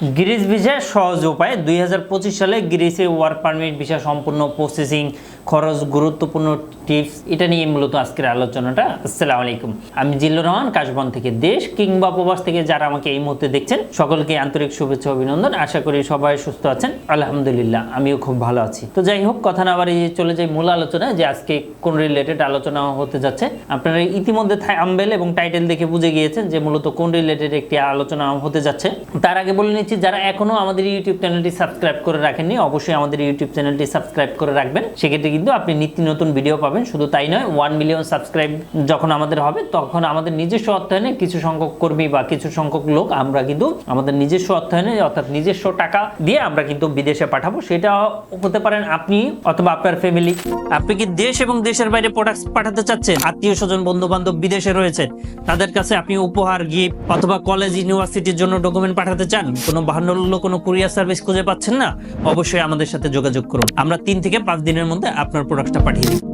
Greece visa সহজ উপায়, দুই হাজার পঁচিশ সালে গ্রিসে ওয়ার্ক পারমিট ভিসা সম্পূর্ণ প্রসেসিং খরচ গুরুত্বপূর্ণ টিপস এটা নিয়ে মূলত আজকের আলোচনাটা। আসসালামু আলাইকুম। আমি জিল্লুর রহমান, কাশবন থেকে দেশ কিংবা প্রবাস থেকে যারা আমাকে এই মুহূর্তে দেখছেন, সকলকে আন্তরিক শুভেচ্ছা, অভিনন্দন। আশা করি সবাই সুস্থ আছেন। আলহামদুলিল্লাহ, আমিও খুব ভালো আছি। তো যাই হোক, কথা না বাড়িয়ে চলে যাই মূল আলোচনা যে আজকে কোন রিলেটেড আলোচনা হতে যাচ্ছে। আপনারা ইতিমধ্যে থাই আম্বেল এবং টাইটেল দেখে বুঝে গিয়েছেন যে মূলত কোন রিলেটেড একটি আলোচনা হতে যাচ্ছে। তার আগে বলে নিচ্ছি, যারা এখনও আমাদের ইউটিউব চ্যানেলটি সাবস্ক্রাইব করে রাখেননি, অবশ্যই আমাদের ইউটিউব চ্যানেলটি সাবস্ক্রাইব করে রাখবেন। সেক্ষেত্রে কিন্তু আপনি নিত্য নতুন ভিডিও পাবেন। শুধু তাই নয় ওয়ান মিলিয়ন সাবস্ক্রাইব যখন আমাদের হবে, তখন আমাদের নিজস্ব অর্থায়নে কিছু সংখ্যক কর্মী বা কিছু সংখ্যক লোক আমরা কিন্তু আমাদের নিজস্ব অর্থায়নে, অর্থাৎ নিজস্ব টাকা দিয়ে আমরা কিন্তু বিদেশে পাঠাবো। সেটা হতে পারেন আপনি অথবা আপনার ফ্যামিলি আপনি কি দেশ এবং দেশের বাইরে প্রোডাক্ট পাঠাতে চাচ্ছেন? আত্মীয় স্বজন বন্ধু বান্ধব বিদেশে রয়েছে তাদের কাছে আপনি উপহার গিফট অথবা কলেজ ইউনিভার্সিটির জন্য ডকুমেন্ট পাঠাতে চান? কোনো বাহান্ন কোনো কুরিয়ার সার্ভিস খুঁজে পাচ্ছেন না? অবশ্যই আমাদের সাথে যোগাযোগ করুন। আমরা তিন থেকে পাঁচ দিনের মধ্যে আপনার প্রোডাক্টটা পাঠিয়ে দিই।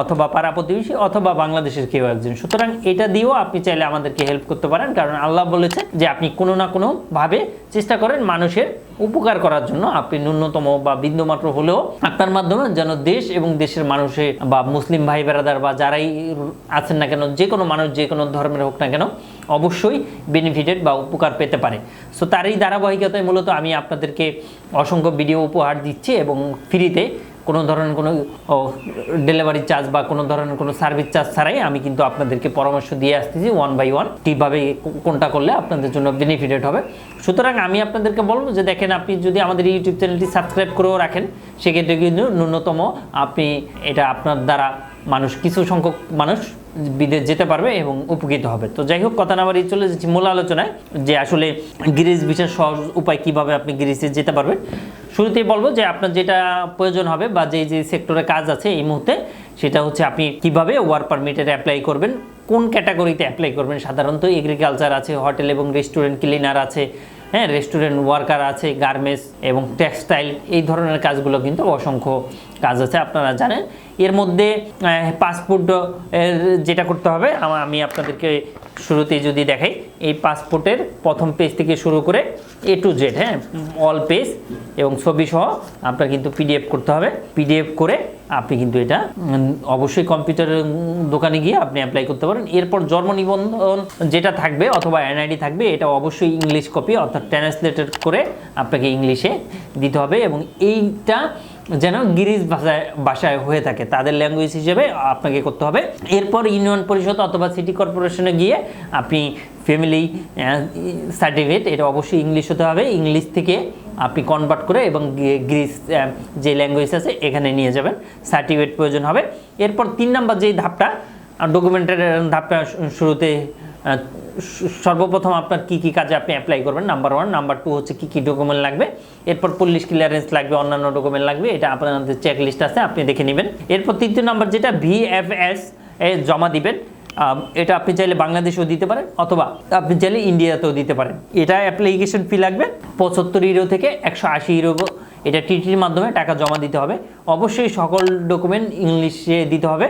অথবা পাড়া প্রতিবেশী অথবা বাংলাদেশের কেউ একজন। সুতরাং এটা দিয়েও আপনি চাইলে আমাদেরকে হেল্প করতে পারেন, কারণ আল্লাহ বলেছে যে আপনি কোনো না কোনোভাবে চেষ্টা করেন মানুষের উপকার করার জন্য। আপনি ন্যূনতম বা বিন্দুমাত্র হলেও আপনার মাধ্যমে যেন দেশ এবং দেশের মানুষের বা মুসলিম ভাই বেড়াদার বা যারাই আছেন না কেন, যে কোনো মানুষ যে কোনো ধর্মের হোক না কেন, অবশ্যই বেনিফিটেড বা উপকার পেতে পারে। সো তার এই ধারাবাহিকতায় মূলত আমি আপনাদেরকে অসংখ্য ভিডিও উপহার দিচ্ছি এবং ফ্রিতে কোনো ধরনের কোনো ডেলিভারি চার্জ বা কোনো ধরনের কোনো সার্ভিস চার্জ ছাড়াই আমি কিন্তু আপনাদেরকে পরামর্শ দিয়ে আসতেছি ওয়ান বাই ওয়ান কীভাবে কোনটা করলে আপনাদের জন্য বেনিফিটেড হবে। সুতরাং আমি আপনাদেরকে বলব যে দেখেন, আপনি যদি আমাদের ইউটিউব চ্যানেলটি সাবস্ক্রাইব করেও রাখেন, সেক্ষেত্রে কিন্তু ন্যূনতম আপনি এটা আপনার দ্বারা মানুষ, কিছু সংখ্যক মানুষ বিদেশ যেতে পারবে এবং উপকৃত হবে। তো যাই হোক, কথা না বাড়িয়ে চলে যাচ্ছি মূল আলোচনায়, যে আসলে গিরিজ বিশেষ সহজ উপায় কীভাবে আপনি গিরিজে যেতে পারবেন। শুরুতেই বলব যে আপনার যেটা প্রয়োজন হবে বা যে যে সেক্টরে কাজ আছে এই মুহূর্তে, সেটা হচ্ছে আপনি কীভাবে ওয়ার্ক পারমিটের অ্যাপ্লাই করবেন, কোন ক্যাটাগরিতে অ্যাপ্লাই করবেন। সাধারণত এগ্রিকালচার আছে, হোটেল এবং রেস্টুরেন্ট ক্লিনার আছে হ্যাঁ রেস্টুরেন্ট ওয়ার্কার আছে গার্মেন্টস এবং টেক্সটাইল এই ধরনের কাজগুলো কিন্তু অসংখ্য কাজ আছে, আপনারা জানেন। এর মধ্যে পাসপোর্ট যেটা করতে হবে, আমি আপনাদেরকে শুরুতেই যদি দেখাই, এই পাসপোর্টের প্রথম পেজ থেকে শুরু করে এ টু জেড হ্যাঁ অল পেজ এবং ছবি সহ আপনার কিন্তু পিডিএফ করতে হবে। পিডিএফ করে আপনি কিন্তু এটা অবশ্যই কম্পিউটারের দোকানে গিয়ে আপনি অ্যাপ্লাই করতে পারেন। এরপর জন্ম নিবন্ধন যেটা থাকবে অথবা এনআইডি থাকবে, এটা অবশ্যই ইংলিশ কপি অর্থাৎ ট্রান্সলেটেড করে আপনাকে ইংলিশে দিতে হবে এবং এইটা যেন গিরিজ ভাষায় ভাষায় হয়ে থাকে। তাদের ল্যাঙ্গুয়েজ হিসেবে আপনাকে করতে হবে। এরপর ইউনিয়ন পরিষদ অথবা সিটি কর্পোরেশনে গিয়ে আপনি ফ্যামিলি সার্টিফিকেট এটা অবশ্যই ইংলিশ হতে হবে। ইংলিশ থেকে আপনি কনভার্ট করে এবং গ্রিস যে ল্যাঙ্গুয়েজ আছে, এখানে নিয়ে যাবেন। সার্টিফিকেট প্রয়োজন হবে। এরপর তিন নাম্বার যেই ধাপটা ডকুমেন্টের ধাপটা শুরুতে সর্বপ্রথম আপনার কি কি কাজে আপনি অ্যাপ্লাই করবেন? নাম্বার ওয়ান নাম্বার টু হচ্ছে কি কি ডকুমেন্ট লাগবে? এরপর পুলিশ ক্লিয়ারেন্স লাগবে, অন্যান্য ডকুমেন্ট লাগবে। এটা আপনাদের চেক লিস্ট আছে, আপনি দেখে নেবেন। এরপর তৃতীয় নাম্বার যেটা ভিএফএস এ জমা দিবেন। এটা আপনি চাইলে বাংলাদেশেও দিতে পারেন, অথবা আপনি চাইলে ইন্ডিয়াতেও দিতে পারেন। এটা অ্যাপ্লিকেশন ফি লাগবে, পঁচাত্তর ইউরো থেকে একশো আশি ইউরো এটা টিটির মাধ্যমে টাকা জমা দিতে হবে। অবশ্যই সকল ডকুমেন্ট ইংলিশে দিতে হবে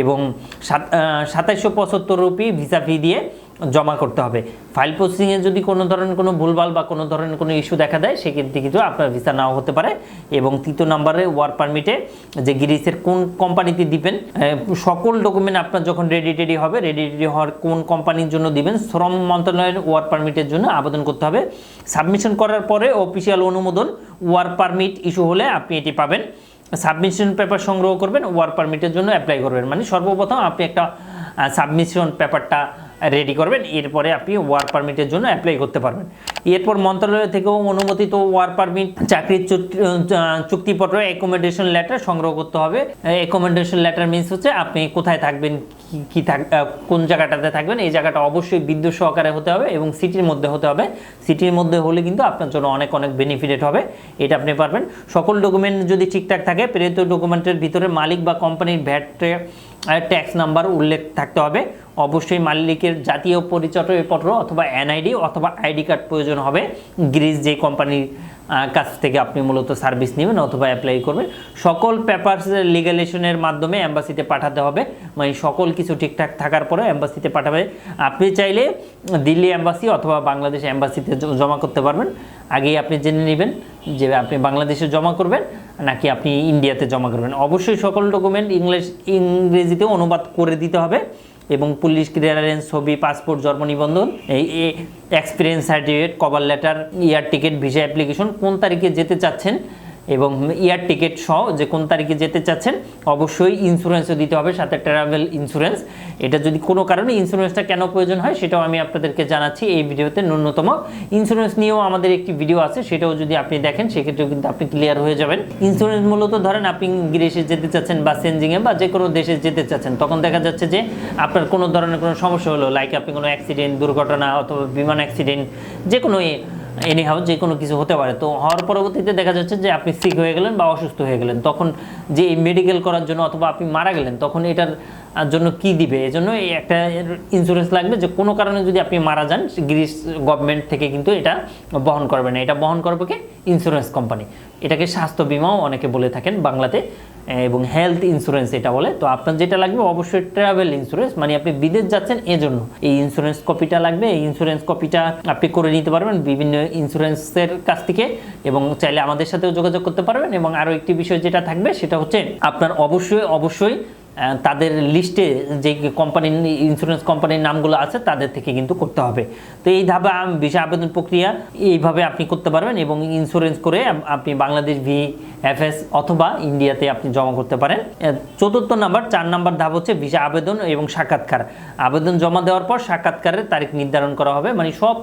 এবং সাত সাতাইশশো পঁচাত্তর রুপি ভিসা ফি দিয়ে জমা করতে হবে। ফাইল প্রসেসিংয়ে যদি কোনো ধরনের কোনো ভুলভাল বা কোনো ধরনের কোনো ইস্যু দেখা দেয়, সেক্ষেত্রে কিন্তু আপনার ভিসা নাও হতে পারে। এবং তৃতীয় নম্বরে ওয়ার্ক পারমিটে যে গিরিসের কোন কোম্পানিতে দিবেন সকল ডকুমেন্ট আপনার যখন রেডি টেডি হবে রেডি টেডি হওয়ার কোন কোম্পানির জন্য দিবেন, শ্রম মন্ত্রণালয়ের ওয়ার্ক পারমিটের জন্য আবেদন করতে হবে। সাবমিশন করার পরে অফিসিয়াল অনুমোদন ওয়ার্ক পারমিট ইস্যু হলে আপনি এটি পাবেন। সাবমিশন পেপার সংগ্রহ করবেন ওয়ার্ক পারমিটের জন্য অ্যাপ্লাই করবেন। মানে সর্বপ্রথম আপনি একটা সাবমিশন পেপারটা রেডি করবেন, এরপরে আপনি ওয়ার্ক পারমিটের জন্য অ্যাপ্লাই করতে পারবেন। এরপর মন্ত্রণালয় থেকেও অনুমোদিত ওয়ার্ক পারমিট চাকরির চুক্তি- চুক্তিপত্র অ্যাকোমোডেশন লেটার সংগ্রহ করতে হবে। অ্যাকোমোডেশন লেটার মিনস হচ্ছে আপনি কোথায় থাকবেন, কি থাক কোন জায়গাটাতে থাকবেন, এই জায়গাটা অবশ্যই বিদ্যুৎ সহকারে হতে হবে এবং সিটির মধ্যে হতে হবে। সিটির মধ্যে হলে কিন্তু আপনার জন্য অনেক অনেক বেনিফিটেড হবে, এটা আপনি পারবেন। সকল ডকুমেন্ট যদি ঠিকঠাক থাকে, প্রেরিত ডকুমেন্টের ভিতরে মালিক বা কোম্পানির ভ্যাট ট্যাক্স নাম্বার উল্লেখ থাকতে হবে। অবশ্যই মালিকের জাতীয় পরিচয়পত্র অথবা এনআইডি অথবা আইডি কার্ড প্রয়োজন হবে। গ্রিস যে কোম্পানির কাছ থেকে আপনি মূলত সার্ভিস নেবেন অথবা অ্যাপ্লাই করবেন। সকল পেপারস লিগালেশনের মাধ্যমে অ্যাম্বাসিতে পাঠাতে হবে। মানে সকল কিছু ঠিকঠাক থাকার পরে অ্যাম্বাসিতে পাঠাবে। আপনি চাইলে দিল্লি অ্যাম্বাসি অথবা বাংলাদেশ অ্যাম্বাসিতে জমা করতে পারবেন। আগেই আপনি জেনে নেবেন। যে আপনি বাংলাদেশে জমা করবেন নাকি আপনি ইন্ডিয়াতে জমা করবেন। অবশ্যই সকল ডকুমেন্ট ইংলিশ ইংরেজিতে অনুবাদ করে দিতে হবে এবং পুলিশ ক্লিয়ারেন্স ছবি পাসপোর্ট জন্ম নিবন্ধন, এই experience certificate cover letter air ticket visa application কোন তারিখে যেতে চাচ্ছেন এবং ইয়ার টিকিট সহ যে কোন তারিখে যেতে চাচ্ছেন, অবশ্যই ইন্স্যুরেন্সও দিতে হবে, সাথে ট্রাভেল ইন্স্যুরেন্স এটা যদি কোনো কারণে ইন্স্যুরেন্সটা কেন প্রয়োজন হয়, সেটাও আমি আপনাদেরকে জানাচ্ছি এই ভিডিওতে ন্যূনতম। ইন্স্যুরেন্স নিয়েও আমাদের একটি ভিডিও আছে, সেটাও যদি আপনি দেখেন, সেক্ষেত্রেও কিন্তু আপনি ক্লিয়ার হয়ে যাবেন। ইন্স্যুরেন্স মূলত ধরেন আপনি গ্রিসে যেতে চাচ্ছেন বা সেনজিংয়ে বা যে কোনো দেশে যেতে চাচ্ছেন, তখন দেখা যাচ্ছে যে আপনার কোনো ধরনের কোনো সমস্যা হলো লাইক আপনি কোনো অ্যাক্সিডেন্ট দুর্ঘটনা অথবা বিমান অ্যাক্সিডেন্ট যে কোনো এনি হাউ যে কোনো কিছু হতে পারে। তো হওয়ার পরবর্তীতে দেখা যাচ্ছে যে আপনি সিক হয়ে গেলেন বা অসুস্থ হয়ে গেলেন। তখন যে মেডিকেল করার জন্য অথবা আপনি মারা গেলেন, তখন এটার জন্য কি দিবে? এই জন্য এই একটা ইন্স্যুরেন্স লাগবে যে কোনো কারণে যদি আপনি মারা যান গ্রিস গভর্নমেন্ট থেকে কিন্তু এটা বহন করবে না। এটা বহন করবে কি? ইন্স্যুরেন্স কোম্পানি এটাকে স্বাস্থ্য বিমাও অনেকে বলে থাকেন বাংলাতে। এবং হেলথ ইন্স্যুরেন্স এটা বলে, তো আপনার যেটা লাগবে অবশ্যই ট্রাভেল ইন্স্যুরেন্স মানে আপনি বিদেশ যাচ্ছেন এজন্য। এই ইন্স্যুরেন্স কপিটা লাগবে, এই ইন্স্যুরেন্স কপিটা আপনি করে নিতে পারবেন বিভিন্ন ইন্স্যুরেন্সের কাছ থেকে এবং চাইলে আমাদের সাথেও যোগাযোগ করতে পারবেন এবং আরও একটি বিষয় যেটা থাকবে সেটা হচ্ছে আপনার অবশ্যই অবশ্যই তাদের লিস্টে যে কোম্পানির ইন্স্যুরেন্স কোম্পানির নামগুলো আছে, তাদের থেকে কিন্তু করতে হবে। তো এই ধাপে ভিসা আবেদন প্রক্রিয়া এইভাবে আপনি করতে পারবেন এবং ইন্স্যুরেন্স করে আপনি বাংলাদেশ ভি এফএস অথবা ইন্ডিয়াতে আপনি জমা করতে পারেন। চতুর্থ নাম্বার, চার নাম্বার ধাপ হচ্ছে ভিসা আবেদন এবং সাক্ষাৎকার। আবেদন জমা দেওয়ার পর সাক্ষাৎকারের তারিখ নির্ধারণ করা হবে মানে সব